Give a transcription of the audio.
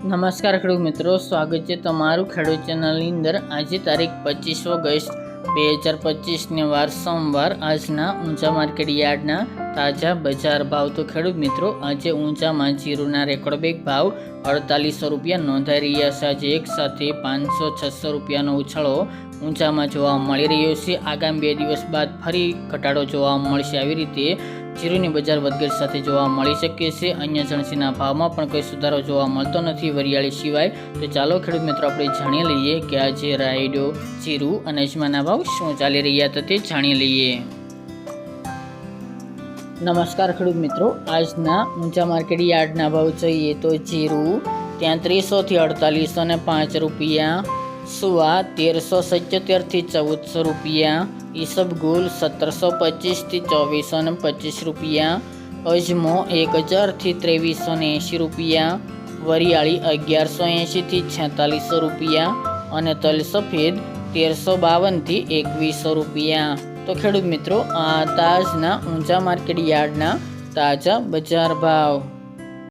નમસ્કાર ખેડૂત મિત્રો, સ્વાગત છે તમારું ખેડૂત ચેનલની અંદર. આજે તારીખ પચીસ ઓગસ્ટ બે હજાર પચીસને વાર સોમવાર. આજના ઊંચા માર્કેટ યાર્ડના તાજા બજાર ભાવ. તો ખેડૂત મિત્રો, આજે ઊંચામાં જીરુના રેકોર્ડ બેગ ભાવ અડતાલીસો રૂપિયા નોંધાઈ રહ્યા છે. આજે એક સાથે પાંચસો છસો રૂપિયાનો ઉછાળો ઊંચામાં જોવા મળી રહ્યો છે. આગામી બે દિવસ બાદ ફરી ઘટાડો જોવા મળશે. આવી રીતે જીરુની બજાર વધઘટ સાથે જોવા મળી શકે છે. અન્ય જણસીના ભાવમાં પણ કોઈ સુધારો જોવા મળતો નથી વરિયાળી સિવાય. તો ચાલો ખેડૂત મિત્રો, આપણે જાણી લઈએ કે આજે રાયડો જીરું અને અજમાના ભાવ શું ચાલી રહ્યા હતા તે જાણી લઈએ. નમસ્કાર ખેડૂત મિત્રો, આજના ઊંચા માર્કેટ યાર્ડના ભાવ જોઈએ તો જીરું ત્યાં ત્રીસોથી અડતાલીસો ને પાંચ રૂપિયા સુવા તેરસો સિત્યોતેરથી ચૌદસો રૂપિયા. ઈસબગુલ સત્તરસો પચીસથી ચોવીસો ને પચીસ રૂપિયા. અજમો એક હજારથી ત્રેવીસો ને એંશી રૂપિયા. વરિયાળી અગિયારસો એંશીથી છેતાલીસો રૂપિયા. અને તલ સફેદ તેરસો બાવનથી એકવીસો રૂપિયા. તો ખેડૂત મિત્રો, આ તાજના ઊંચા માર્કેટ યાર્ડના તાજા બજાર ભાવ.